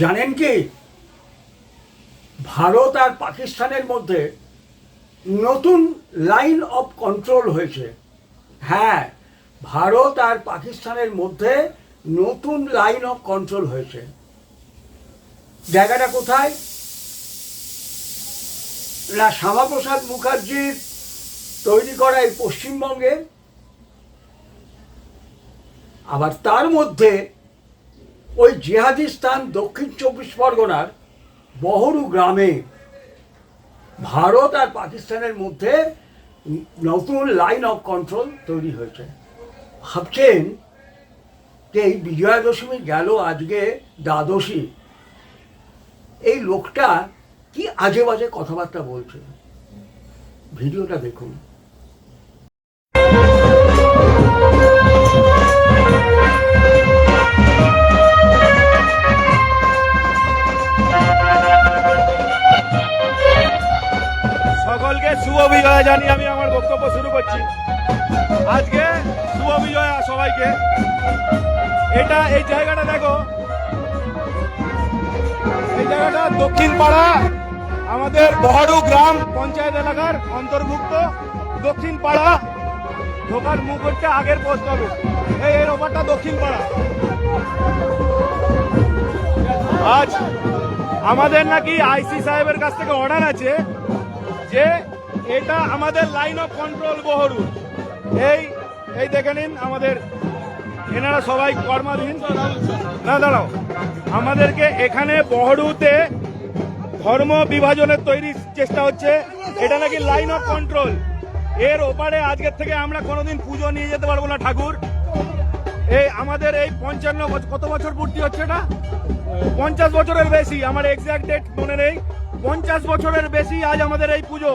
জানেন কি? ভারত আর পাকিস্তানের মধ্যে নতুন লাইন অফ কন্ট্রোল হয়েছে। হ্যাঁ ভারত আর পাকিস্তানের মধ্যে নতুন লাইন অফ কন্ট্রোল হয়েছে। জায়গাটা কোথায়? না, শ্যামাপ্রসাদ মুখার্জির তৈরি করা এই পশ্চিমবঙ্গে। আবার তার মধ্যে ওই জিহাদি স্থান দক্ষিণ চব্বিশ পরগনার বহরু গ্রামে। ভারত আর পাকিস্তানের মধ্যে নতুন লাইন অফ কন্ট্রোল তৈরি হয়েছে। ভাবছেন যে এই বিজয়া দশমী গেল আজকে দ্বাদশী। এই লোকটা কি আজে বাজে কথাবার্তা বলছে? ভিডিওটা দেখুন। শুভ বিজয়া জানিয়ে আমি আমার বক্তব্য শুরু করছি। আজকে শুভ বিজয়া সবাইকে। এটা এই জায়গাটা দেখো। এই জায়গাটা দক্ষিণ পাড়া, আমাদের বহরু গ্রাম পঞ্চায়েত এলাকার অন্তর্ভুক্ত। দক্ষিণ পাড়া, ঢোকার মুখ হচ্ছে আগের পোস্ট অফিস এই এর ওপারটা দক্ষিণ পাড়া। আজ আমাদের নাকি আইসি সাহেবের কাছ থেকে অর্ডার আছে যে এটা আমাদের লাইন অফ কন্ট্রোল বহরু এই এই দেখে নিন আমাদের, এনারা সবাই কর্মাধীন। না, দাঁড়াও। আমাদেরকে এখানে বহরুতে ধর্ম বিভাজনের তৈরি চেষ্টা হচ্ছে। এটা নাকি লাইন অফ কন্ট্রোল এর ওপারে আজকের থেকে আমরা কোনোদিন পুজো নিয়ে যেতে পারব না, ঠাকুর। এই আমাদের এই পঞ্চান্ন কত বছর পূর্তি হচ্ছে এটা? পঞ্চাশ বছরের বেশি, আমার এক্সাক্ট ডেট মনে নেই। পঞ্চাশ বছরের বেশি আজ আমাদের এই পুজো।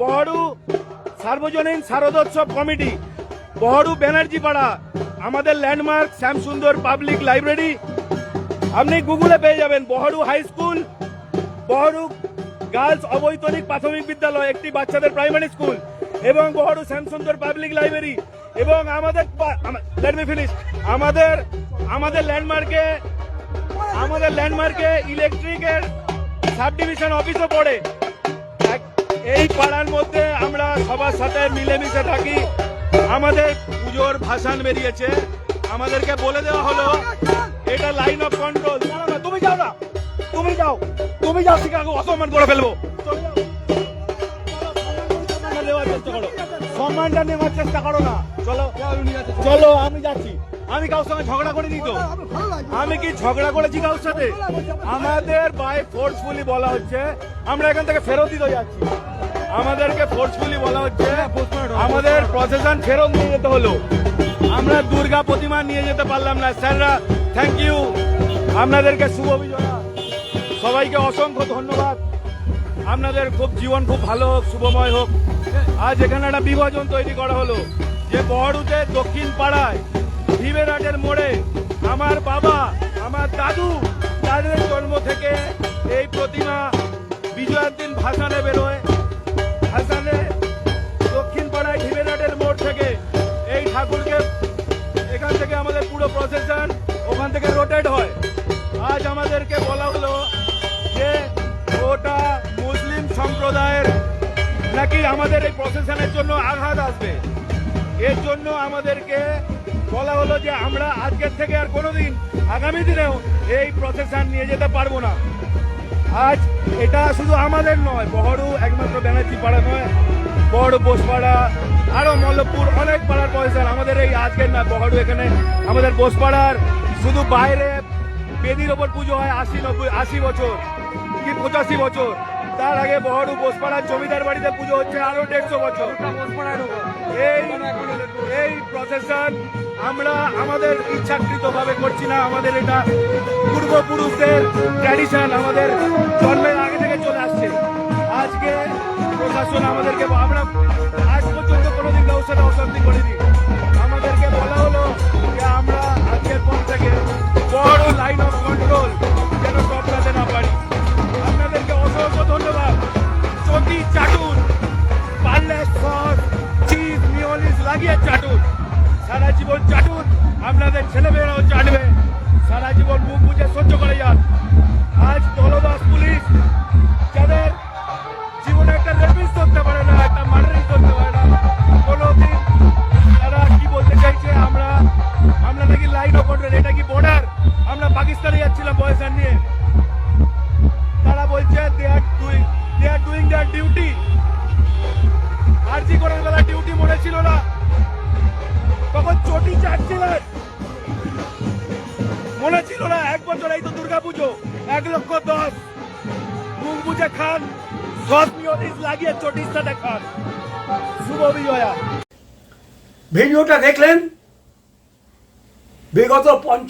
বহরু সার্বজনীন শারদোৎসব কমিটি, বহরু ব্যানার্জি পাড়া আমাদের ল্যান্ডমার্ক শ্যামসুন্দর পাবলিক লাইব্রেরি আপনি গুগলে পেয়ে যাবেন Baharu high school Baharu girls অবৈতনিক প্রাথমিক বিদ্যালয়, একটি বাচ্চাদের প্রাইমারি স্কুল এবং বহরু শ্যামসুন্দর পাবলিক লাইব্রেরি এবং আমাদের লেট মি ফিনিশ আমাদের আমাদের ল্যান্ডমার্কে আমাদের ল্যান্ডমার্কে ইলেকট্রিকের সাব ডিভিশন অফিসও পড়ে। এই পাড়ার মধ্যে আমরা সবার সাথে মিলেমিশে থাকি। আমাদের পুজোর ভাসান বেরিয়েছে। আমাদেরকে বলে দেওয়া হলো, এটা লাইন অফ কন্ট্রোল তুমি যাও না। তুমি যাও। তুমি যাও আছে অসম্মান করে ফেলব। সম্মানটা নেওয়ার চেষ্টা করো না। চলো চলো, আমি যাচ্ছি। আমি কারোর সঙ্গে ঝগড়া করে দিই তো। আমি কি ঝগড়া করেছি কারোর সাথে? আমাদের বাই ফোর্সফুলি বলা হচ্ছে, আমরা এখান থেকে ফেরত দিতে যাচ্ছি। আমাদেরকে ফোর্সফুলি বলা হচ্ছে, আমাদের প্রসেশন ফেরত নিয়ে যেতে হলো। আমরা দুর্গা প্রতিমা নিয়ে যেতে পারলাম না। স্যাররা থ্যাংক ইউ আপনাদেরকে শুভ বিজয়া সবাইকে অসংখ্য ধন্যবাদ। আপনাদের খুব জীবন খুব ভালো হোক, শুভময় হোক। আজ এখানে একটা বিভাজন তৈরি করা হলো, যে বহরুতে দক্ষিণ পাড়ায় ভিবেরাটের মোড়ে আমার বাবা, আমার দাদু তাদের জন্ম থেকে এই প্রতিমা বিজয়ের দিন ভাসানে বেরোয়। ভাসানে দক্ষিণ পাড়ায় ভিবেরাটের মোড় থেকে এই ঠাকুরকে এখান থেকে আমাদের পুরো প্রসেশন ওখান থেকে রোটেট হয়। আজ আমাদেরকে বলা হলো যে ওটা মুসলিম সম্প্রদায়ের নাকি আমাদের এই প্রসেশনের জন্য আঘাত আসবে। এর জন্য আমাদেরকে বলা হলো যে আমরা আজকের থেকে আর কোনোদিন আগামী দিনেও এই প্রসেশন নিয়ে যেতে পারব না। আজ এটা শুধু আমাদের নয় বহরু একমাত্র ব্যানার্জি পাড়া নয় বড় বোসপাড়া আরও মল্লপুর অনেক পাড়ার প্রসেশন আমাদের এই আজকের না বহরু এখানে আমাদের বোসপাড়ার শুধু বাইরে বেদির ওপর পুজো হয় আশি নব্বই আশি বছর কি পঁচাশি বছর। তার আগে বহরু বোসপাড়ার জমিদার বাড়িতে পুজো হচ্ছে আরও দেড়শো বছর। এই এই প্রসেশন আমরা আমাদের ইচ্ছাকৃত ভাবে করছি না। আমাদের এটা পূর্বপুরুষদের ট্র্যাডিশন আমাদের জন্মের আগে থেকে চলে আসছে। আজকে প্রশাসন আমাদেরকে আমরা আজ পর্যন্ত কোনোদিন সাথে অশান্তি করিনি। জীবন চাটুন। আপনাদের ছেলেমেয়েরাও চাটবে। সারা জীবন মুখ বুঝে সহ্য করে যান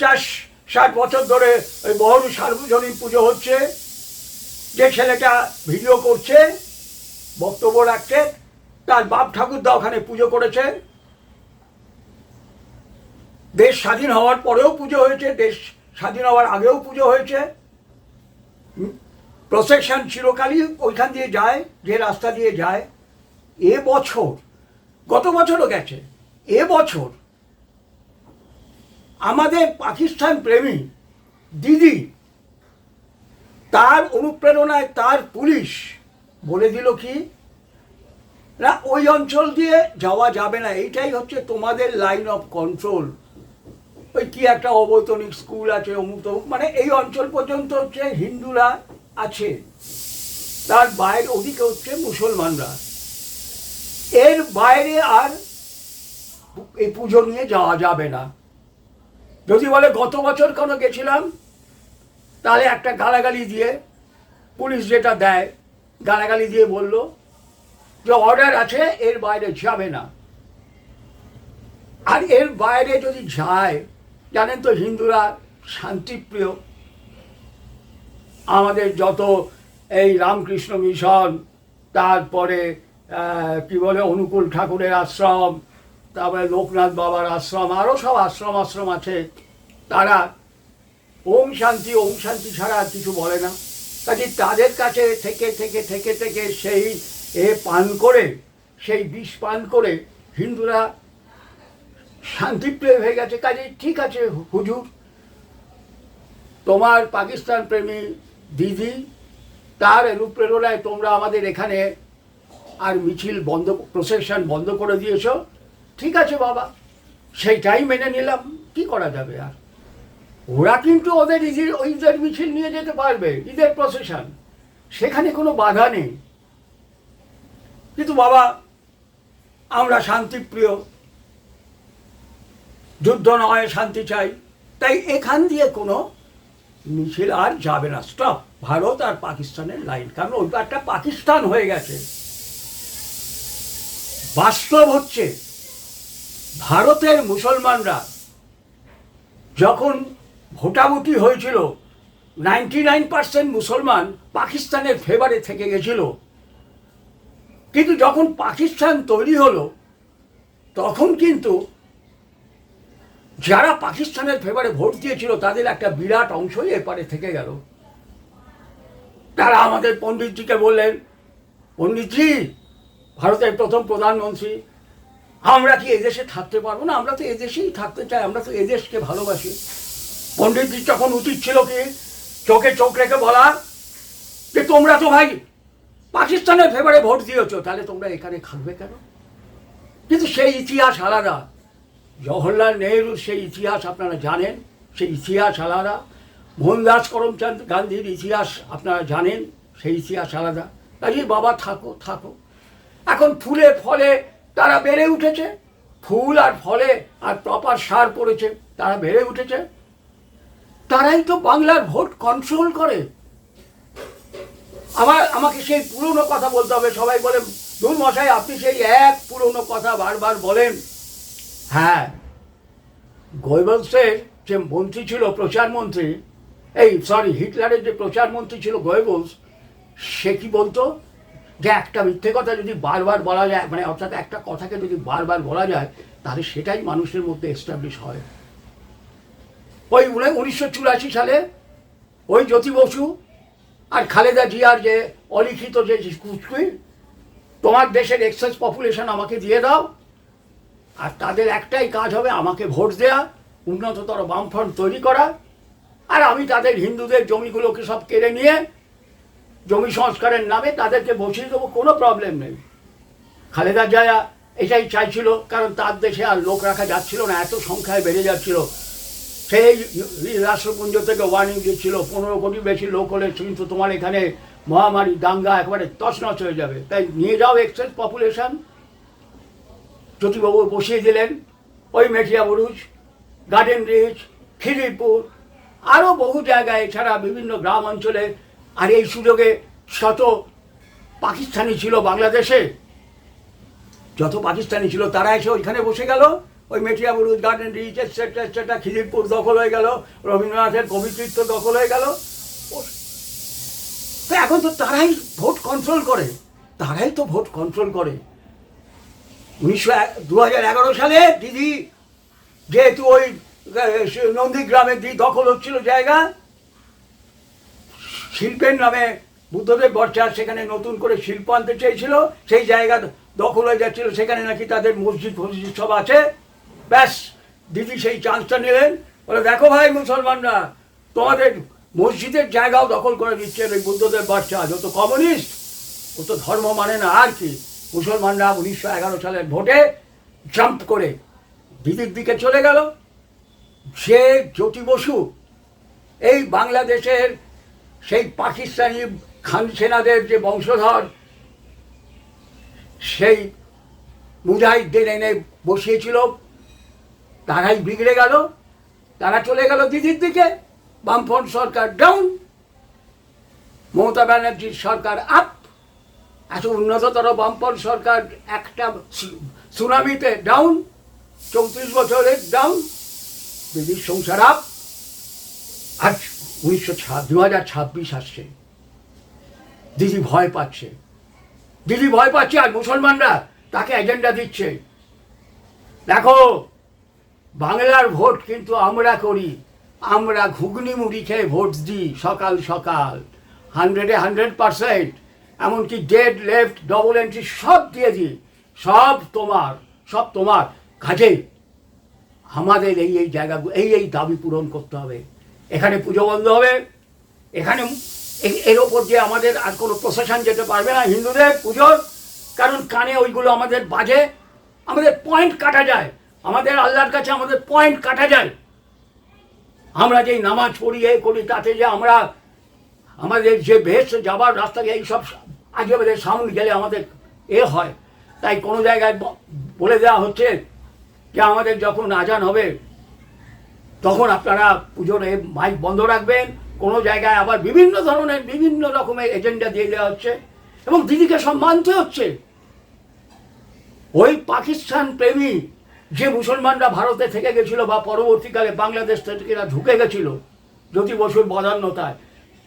পঞ্চাশ ষাট বছর ধরে ওই বহরু সার্বজনীন পুজো হচ্ছে। যে ছেলেটা ভিডিও করছে, বক্তব্য রাখছে, তার বাপ ঠাকুরদা ওখানে পুজো করেছে। দেশ স্বাধীন হওয়ার পরেও পুজো হয়েছে, দেশ স্বাধীন হওয়ার আগেও পুজো হয়েছে। প্রসেকশন চিরকালই ওইখান দিয়ে যায়, যে রাস্তা দিয়ে যায়। এ বছর, গত বছরও গেছে, এ বছর আমাদের পাকিস্তান প্রেমী দিদি তার অনুপ্রেরণায় তার পুলিশ বলে দিল কি, না, ওই অঞ্চল দিয়ে যাওয়া যাবে না, এইটাই হচ্ছে তোমাদের লাইন অফ কন্ট্রোল ওই কি একটা অবৈতনিক স্কুল আছে, অমুক তমুক মানে এই অঞ্চল পর্যন্ত হচ্ছে হিন্দুরা আছে, তার বাইরে ওদিকে হচ্ছে মুসলমানরা। এর বাইরে আর এই পুজো নিয়ে যাওয়া যাবে না। যদি বলে গত বছর কোনো গেছিলাম? তাহলে একটা গালাগালি দিয়ে পুলিশ যেটা দেয়, গালাগালি দিয়ে বলল যে অর্ডার আছে, এর বাইরে যাবে না। আর এর বাইরে যদি যায়, জানেন তো হিন্দুরা শান্তিপ্রিয়। আমাদের যত এই রামকৃষ্ণ মিশন, তারপরে কি বলে, অনুকূল ঠাকুরের আশ্রম তারপরে লোকনাথ বাবার আশ্রম আরও সব আশ্রম আশ্রম আছে। তারা ওম শান্তি ওম শান্তি ছাড়া আর কিছু বলে না। কাজে তাদের কাছে থেকে থেকে থেকে থেকে সেই এ পান করে, সেই বিষ পান করে হিন্দুরা শান্তিপ্রিয় হয়ে গেছে। কাজে ঠিক আছে হুজুর। তোমার পাকিস্তান প্রেমী দিদি, তার অনুপ্রেরণায় তোমরা আমাদের এখানে আর মিছিল বন্ধ প্রসেশন বন্ধ করে দিয়েছ। ঠিক আছে বাবা। সেইটাই মেনে নিলাম। কি করা যাবে আর? ওরা কিন্তু ওদের ঈদের ঈদের মিছিল নিয়ে যেতে পারবে ঈদের প্রসেশন সেখানে কোনো বাধা নেই। কিন্তু বাবা, আমরা শান্তিপ্রিয়। যুদ্ধ নয়, শান্তি চাই। তাই এখান দিয়ে কোনো মিছিল আর যাবে না। স্টপ ভারত আর পাকিস্তানের লাইন কারণ ওইটা একটা পাকিস্তান হয়ে গেছে। বাস্তব হচ্ছে ভারতের মুসলমানরা যখন ভোটাভুটি হয়েছিল নাইনটি নাইন পার্সেন্ট মুসলমান পাকিস্তানের ফেভারে থেকে গেছিল। কিন্তু যখন পাকিস্তান তৈরি হলো, তখন কিন্তু যারা পাকিস্তানের ফেভারে ভোট দিয়েছিল, তাদের একটা বিরাট অংশই এপারে থেকে গেল। তারা আমাদের পণ্ডিতজিকে বললেন, পণ্ডিতজি, ভারতের প্রথম প্রধানমন্ত্রী আমরা কি এদেশে থাকতে পারব না? আমরা তো এদেশেই থাকতে চাই, আমরা তো এদেশকে ভালোবাসি। পণ্ডিতজির তখন উচিত ছিল কি, চোখে চোখ রেখে বলা যে, তোমরা তো ভাই পাকিস্তানের ফেভারে ভোট দিয়েছ, তাহলে তোমরা এখানে থাকবে কেন? কিন্তু সেই ইতিহাস আলাদা। জওহরলাল নেহরুর সেই ইতিহাস আপনারা জানেন, সেই ইতিহাস আলাদা। মোহনদাস করমচাঁদ গান্ধীর ইতিহাস আপনারা জানেন, সেই ইতিহাস আলাদা। কাজে বাবা থাকো থাকো। এখন ফুলে ফলে তারা বেড়ে উঠেছে। ফুল আর ফলে আর প্রপার সার পড়েছে, তারা বেড়ে উঠেছে। তারাই তো বাংলার ভোট কন্ট্রোল করে। আমার, আমাকে সেই পুরনো কথা বলতে হবে। সবাই বলে দূর মশাই, আপনি সেই এক পুরনো কথা বারবার বলেন। হ্যাঁ গোয়েবলসের যে মন্ত্রী ছিল, প্রচারমন্ত্রী, এই সরি হিটলারের যে প্রচারমন্ত্রী ছিল গোয়েবলস সে কি বলতো? যে একটা মিথ্যে কথা যদি বারবার বলা যায় মানে অর্থাৎ একটা কথাকে যদি বারবার বলা যায়, তাহলে সেটাই মানুষের মধ্যে এস্টাবলিশ হয়। ওই উনিশশো চুরাশি সালে ওই জ্যোতি বসু আর খালেদা জিয়ার যে অলিখিত যে কুচকুই তোমার দেশের এক্সেস পপুলেশন আমাকে দিয়ে দাও, আর তাদের একটাই কাজ হবে আমাকে ভোট দেয়া, উন্নততর বামফ্রন্ট তৈরি করা, আর আমি তাদের হিন্দুদের জমিগুলোকে সব কেড়ে নিয়ে জমি সংস্কারের নামে তাদেরকে বসিয়ে দেবো, কোনো প্রবলেম নেই। খালেদা জিয়া এটাই চাইছিল, কারণ তার দেশে আর লোক রাখা যাচ্ছিল না, এত সংখ্যায় বেড়ে যাচ্ছিল। সেই রাষ্ট্রপুঞ্জ থেকে ওয়ার্নিং দিচ্ছিল, পনেরো কোটি বেশি লোক হলে কিন্তু তোমার এখানে মহামারী দাঙ্গা একবারে তছনছ হয়ে যাবে। তাই নিয়ে যাও এক্সেস পপুলেশন জ্যোতিবাবু বসিয়ে দিলেন, ওই Metiabruz garden rich Khidirpur আরও বহু জায়গায়, এছাড়া বিভিন্ন গ্রাম অঞ্চলে আর এই সুযোগে শত পাকিস্তানি ছিল বাংলাদেশে, যত পাকিস্তানি ছিল, তারা এসে ওইখানে বসে গেল। ওই Metia Garden Reach etcetera etcetera Khidirpur দখল হয়ে গেল, রবীন্দ্রনাথের কবিতৃত্ব দখল হয়ে গেল। তো এখন তো তারাই ভোট কন্ট্রোল করে। তারাই তো ভোট কন্ট্রোল করে। উনিশশো দু সালে দিদি যেহেতু ওই নন্দীগ্রামের দিদি দখল হচ্ছিল জায়গা শিল্পের নামে বুদ্ধদেব ভট্টাচার্য সেখানে নতুন করে শিল্প আনতে চেয়েছিল, সেই জায়গা দখল হয়ে যাচ্ছিল, সেখানে নাকি তাদের মসজিদ ফসজিদ সব আছে। ব্যাস, দিদি সেই চান্সটা নিলেন। বলে, দেখো ভাই মুসলমানরা, তোমাদের মসজিদের জায়গাও দখল করে দিচ্ছে ওই বুদ্ধদেব ভট্টাচার্য ও তো কমিউনিস্ট, ও তো ধর্ম মানে না, আর কি? মুসলমানরা উনিশশো এগারো সালের ভোটে জাম্প করে দিদির দিকে চলে গেল। সে জ্যোতি বসু, এই বাংলাদেশের সেই পাকিস্তানি খান সেনাদের যে বংশধর, সেই মুজাহিদদের এনে বসিয়েছিল। তারাই বিগড়ে গেল, তারা চলে গেল দিদির দিকে। বামফ্রন্ট সরকার ডাউন মমতা ব্যানার্জির সরকার আপ এত উন্নততর বামফ্রন্ট সরকার একটা সুনামিতে ডাউন চৌত্রিশ বছরের ডাউন দিদির সংসার আপ আজ উনিশশো দু হাজার ছাব্বিশ আসছে। দিদি ভয় পাচ্ছে। দিদি ভয় পাচ্ছে আর মুসলমানরা তাকে এজেন্ডা দিচ্ছে। দেখো, বাংলার ভোট কিন্তু আমরা করি। আমরা ঘুগনি মুড়ি খেয়ে ভোট দিই সকাল সকাল। হান্ড্রেডে হান্ড্রেড পারসেন্ট এমনকি ডেড লেফট ডবল এন্ট্রি সব দিয়ে দিই। সব তোমার সব তোমার কাজেই। আমাদের এই এই জায়গাগুলো এই এই দাবি পূরণ করতে হবে। এখানে পুজো বন্ধ হবে। এখানে এর ওপর দিয়ে আমাদের আর কোনো প্রশাসন যেতে পারবে না হিন্দুদের পুজোর, কারণ কানে ওইগুলো আমাদের বাজে। আমাদের পয়েন্ট কাটা যায়। আমাদের আল্লাহর কাছে আমাদের পয়েন্ট কাটা যায়। আমরা যেই নামাজ পড়ি, এ করি, তাতে যে আমরা আমাদের যে বেশ যাবার রাস্তা এই সব আজে বাজে সাউন্ড গেলে আমাদের এ হয়। তাই কোনো জায়গায় বলে দেওয়া হচ্ছে যে আমাদের যখন আজান হবে তখন আপনারা পুজোর মাইক বন্ধ রাখবেন। কোনো জায়গায় আবার বিভিন্ন ধরনের বিভিন্ন রকমের এজেন্ডা দিয়ে দেওয়া হচ্ছে এবং দিদিকে সব মানতে হচ্ছে। ওই পাকিস্তান প্রেমী যে মুসলমানরা ভারতে থেকে গেছিল বা পরবর্তীকালে বাংলাদেশ থেকে ঢুকে গেছিল, জ্যোতি বসুর বদান্যতায়,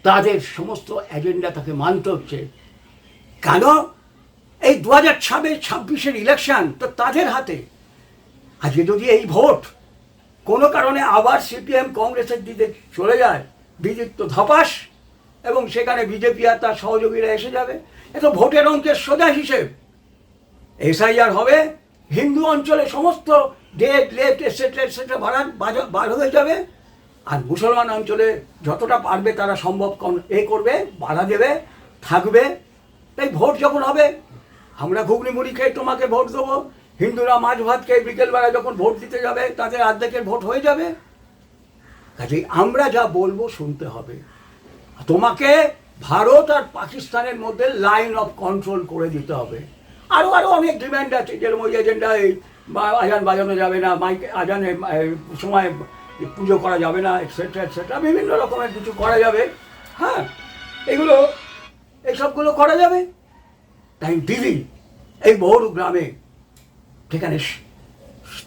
তাদের সমস্ত এজেন্ডা তাকে মানতে হচ্ছে। কেন? এই দু হাজার ছাব্বিশ, ছাব্বিশের ইলেকশন তো তাদের হাতে। আজকে যদি এই ভোট কোনো কারণে আবার সিপিএম কংগ্রেসের দিকে চলে যায়, বিজেপি তো ধপাস, এবং সেখানে বিজেপি আর তার সহযোগীরা এসে যাবে। এ তো ভোটের অঙ্কের সোজা হিসেব। এসআইআর হবে, হিন্দু অঞ্চলে সমস্ত ডেট লেফট এটসেট্রা এটসেট্রা বাড়া বাজা- বার হয়ে যাবে। আর মুসলমান অঞ্চলে যতটা পারবে তারা সম্ভব এ করবে, বাধা দেবে, থাকবে। তাই ভোট যখন হবে, আমরা ঘুগনি মুড়ি খেয়ে তোমাকে ভোট দেবো। হিন্দুরা মাছ ভাত খেয়ে বিকেলবেলা যখন ভোট দিতে যাবে, তাদের অর্ধেকের ভোট হয়ে যাবে। কাজেই আমরা যা বলব শুনতে হবে। তোমাকে ভারত আর পাকিস্তানের মধ্যে লাইন অফ কন্ট্রোল করে দিতে হবে। আরও আরও অনেক ডিমান্ড আছে, যেরকম ওই এজেন্ডায় বা আজান বাজানো যাবে না, মাইকে, আজানে সময় পুজো করা যাবে না এটসেট্রা এটসেট্রা বিভিন্ন রকমের কিছু করা যাবে। হ্যাঁ এগুলো এইসবগুলো করা যাবে। তাই দিদি এই বহু গ্রামে সেখানে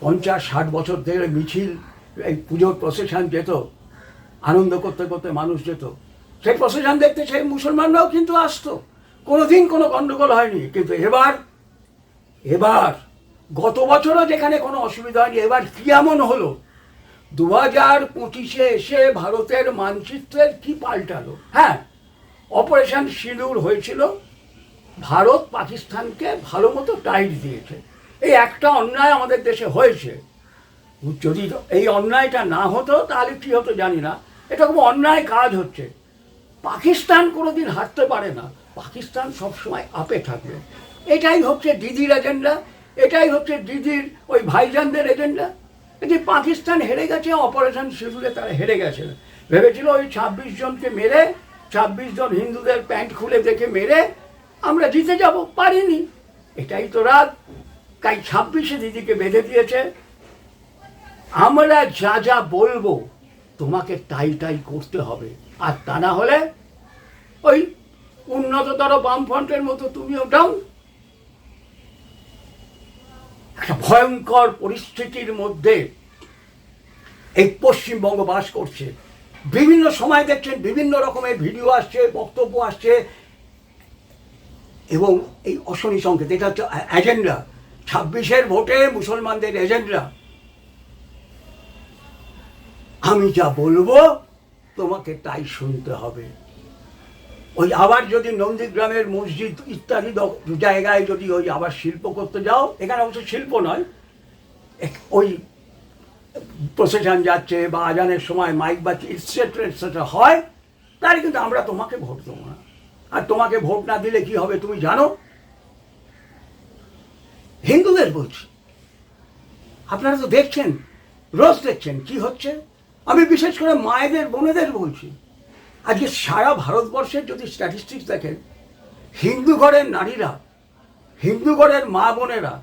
পঞ্চাশ ষাট বছর ধরে মিছিল, এই পুজোর প্রসেশন যেত, আনন্দ করতে করতে মানুষ যেত। সেই প্রসেশন দেখতে সেই মুসলমানরাও কিন্তু আসতো। কোনোদিন কোনো গণ্ডগোল হয়নি। কিন্তু এবার এবার গত বছরও যেখানে কোনো অসুবিধা হয়নি, এবার কি এমন হলো। দু হাজার পঁচিশে এসে ভারতের মানচিত্রের কি পাল্টালো? হ্যাঁ অপারেশন সিঁদুর হয়েছিল। ভারত পাকিস্তানকে ভালো মতো টাইট দিয়েছে। এই একটা অন্যায় আমাদের দেশে হয়েছে। যদি এই অন্যায়টা না হতো, তাহলে কী হতো জানি না। এটা খুব অন্যায় কাজ হচ্ছে। পাকিস্তান কোনোদিন হারতে পারে না। পাকিস্তান সবসময় আপে থাকবে। এটাই হচ্ছে দিদির এজেন্ডা এটাই হচ্ছে দিদির ওই ভাইজানদের এজেন্ডা যে পাকিস্তান হেরে গেছে অপারেশন সিঁদুরে তারা হেরে গেছে। ভেবেছিল ওই ছাব্বিশ জনকে মেরে, ছাব্বিশ জন হিন্দুদের প্যান্ট খুলে দেখে মেরে আমরা জিতে যাব। পারিনি। এটাই তো রাত তাই ছাব্বিশে দিদিকে বেঁধে দিয়েছে। আমরা যা যা বলব, তোমাকে তাই তাই করতে হবে। আর তা না হলে ওই উন্নততর বামফ্রন্টের মতো তুমিও ডাউন একটা ভয়ঙ্কর পরিস্থিতির মধ্যে এই পশ্চিমবঙ্গ বাস করছে। বিভিন্ন সময় দেখছেন, বিভিন্ন রকমের ভিডিও আসছে, বক্তব্য আসছে। এবং এই অশনি সংকেত, এটা হচ্ছে এজেন্ডা ছাব্বিশের ভোটে মুসলমানদের এজেন্টরা আমি যা বলব, তোমাকে তাই শুনতে হবে। ওই আবার যদি নন্দীগ্রামের মসজিদ ইত্যাদি জায়গায় যদি ওই আবার শিল্প করতে যাও, এখানে অবশ্য শিল্প নয় ওই প্রসেশন যাচ্ছে বা আজানের সময় মাইক বাজছে ইটসেট্রা ইটসেট্রা হয়, তাহলে কিন্তু আমরা তোমাকে ভোট দেবো না। আর তোমাকে ভোট না দিলে কি হবে তুমি জানো? হিন্দুদের বলছি। আপনারা তো দেখছেন, রোজ দেখছেন কি হচ্ছে। আমি বিশেষ করে মায়েদের, বোনেদের বলছি, আজকে সারা ভারতবর্ষের যদি স্ট্যাটিস্টিক্স দেখেন, হিন্দু ঘরের নারীরা, হিন্দু ঘরের মা বোনেরা,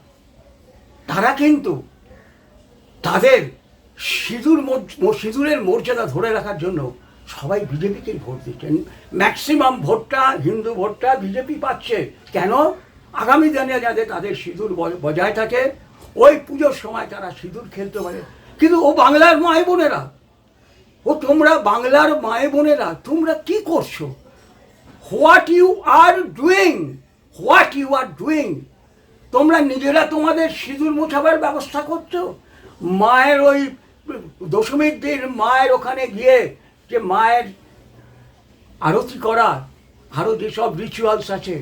তারা কিন্তু তাদের সিঁদুর সিঁদুরের মর্যাদা ধরে রাখার জন্য সবাই বিজেপিকেই ভোট দিচ্ছেন ম্যাক্সিমাম ভোটটা হিন্দু ভোটটা বিজেপি পাচ্ছে। কেন? আগামী দিনে যাতে তাদের সিঁদুর বজায় থাকে, ওই পুজোর সময় তারা সিঁদুর খেলতে পারে। কিন্তু ও বাংলার মায় বোনেরা, ও তোমরা বাংলার মায়ে বোনেরা, তোমরা কি করছ? What you are doing what you are doing তোমরা নিজেরা তোমাদের সিঁদুর মোছাবার ব্যবস্থা করছ? মায়ের ওই দশমীর দিন মায়ের ওখানে গিয়ে যে মায়ের আরতি করা আরও যেসব রিচুয়ালস আছে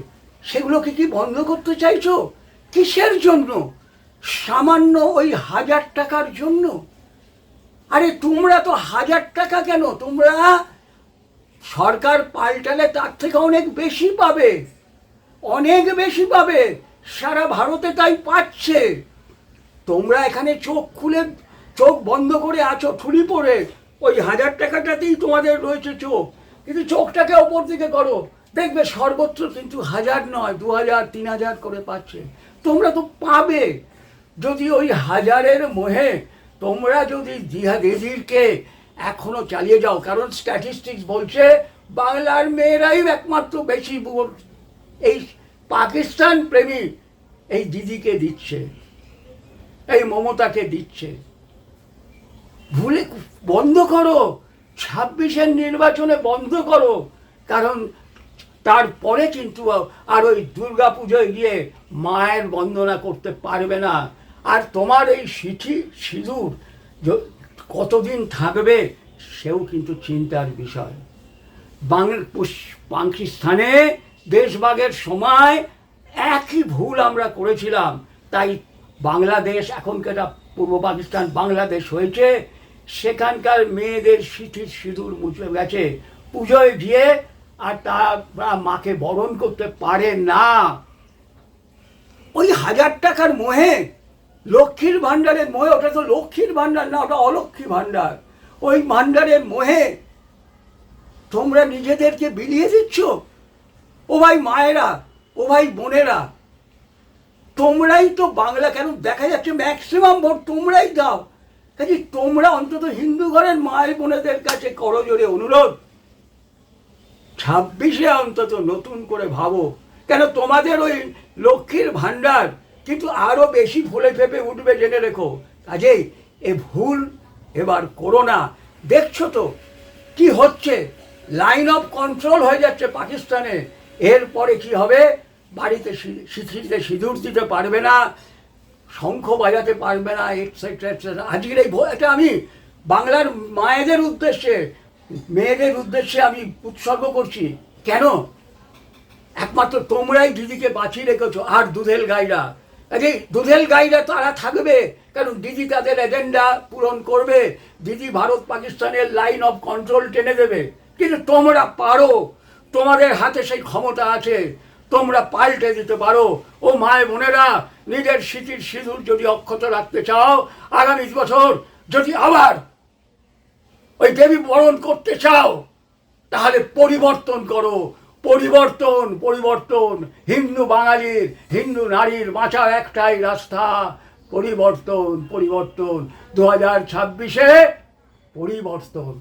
সেগুলোকে কি বন্ধ করতে চাইছো? কিসের জন্য? সামান্য ওই হাজার টাকার জন্য? আরে তোমরা তো হাজার টাকা কেন? তোমরা সরকার পাল্টালে তার থেকে অনেক বেশি পাবে। অনেক বেশি পাবে। সারা ভারতে তাই পাচ্ছে। তোমরা এখানে চোখ খুলে, চোখ বন্ধ করে আছো, ঠুলি পড়ে ওই হাজার টাকাটাতেই তোমাদের রয়েছে চোখ। কিন্তু চোখটাকে ওপর দিকে করো। দেখবে সর্বত্র কিন্তু হাজার নয়, দু হাজার, তিন হাজার করে পাচ্ছে। তোমরা তো পাবে। যদি ওই হাজারের মোহে তোমরা যদি দিহা দিদিরকে এখনও চালিয়ে যাও, কারণ স্ট্যাটিস্টিক্স বলছে বাংলার মেয়েরাই একমাত্র বেশি ভোট এই পাকিস্তান প্রেমী এই দিদিকে দিচ্ছে, এই মমতাকে দিচ্ছে। ভুলে বন্ধ করো, ছাব্বিশের নির্বাচনে বন্ধ করো, কারণ তারপরে কিন্তু আর ওই দুর্গা পুজোয় গিয়ে মায়ের বন্দনা করতে পারবে না। আর তোমার এই সিঠি সিঁদুর কতদিন থাকবে সেও কিন্তু চিন্তার বিষয়। বাংলা পাকিস্তানে দেশভাগের সময় একই ভুল আমরা করেছিলাম। তাই বাংলাদেশ, এখনকার পূর্ব পাকিস্তান, বাংলাদেশ হয়েছে, সেখানকার মেয়েদের সিঁথির সিঁদুর মুছে গেছে। পুজোয় গিয়ে আর তারা মাকে বরণ করতে পারে না। ওই হাজার টাকার মোহে, লক্ষ্মীর ভাণ্ডারের মোহে, ওটা তো লক্ষ্মীর ভাণ্ডার না, ওটা অলক্ষ্মী ভাণ্ডার। ওই ভাণ্ডারের মোহে তোমরা নিজেদেরকে বিলিয়ে দিচ্ছ? ও ভাই মায়েরা, ও ভাই বোনেরা, তোমরাই তো বাংলা কেন দেখা যাচ্ছে ম্যাক্সিমাম ভোট তোমরাই দাও। কাজে তোমরা অন্তত হিন্দু ঘরের মায়ের বোনেদের কাছে করজোরে অনুরোধ। ছাব্বিশে অন্তত নতুন করে ভাবো। কেন তোমাদের ওই লক্ষ্মীর ভাণ্ডার কিন্তু আরও বেশি ফুলে ফেপে উঠবে জেনে রেখো। কাজেই এ ভুল এবার করো না। দেখছ তো কি হচ্ছে? লাইন অফ কন্ট্রোল হয়ে যাচ্ছে পাকিস্তানে। এরপরে কি হবে? বাড়িতে সিঁথিতে সিঁদুর দিতে পারবে না, শঙ্খ বাজাতে পারবে না এটসেট্রা এটসেট্রা আজকের এই এটা আমি বাংলার মায়েদের উদ্দেশ্যে মেয়েদের উদ্দেশ্যে আমি উৎসর্গ করছি। কেন? একমাত্র তোমরাই দিদিকে বাঁচিয়ে রেখেছো, আর দুধেল গাইরা। কাজে দুধেল গাইরা তারা থাকবে। কারণ দিদি তাদের এজেন্ডা পূরণ করবে। দিদি ভারত পাকিস্তানের লাইন অফ কন্ট্রোল টেনে দেবে। কিন্তু তোমরা পারো। তোমাদের হাতে সেই ক্ষমতা আছে। তোমরা পাল্টে দিতে পারো। ও মায় বোনেরা, নিজের স্মৃতির সিঁদুর যদি অক্ষত রাখতে চাও, আগামী বছর যদি আবার ওই দেবী বরণ করতে চাও, তাহলে পরিবর্তন করো। পরিবর্তন পরিবর্তন। হিন্দু বাঙালির, হিন্দু নারীর বাঁচার একটাই রাস্তা। পরিবর্তন পরিবর্তন। দু হাজার ছাব্বিশে পরিবর্তন।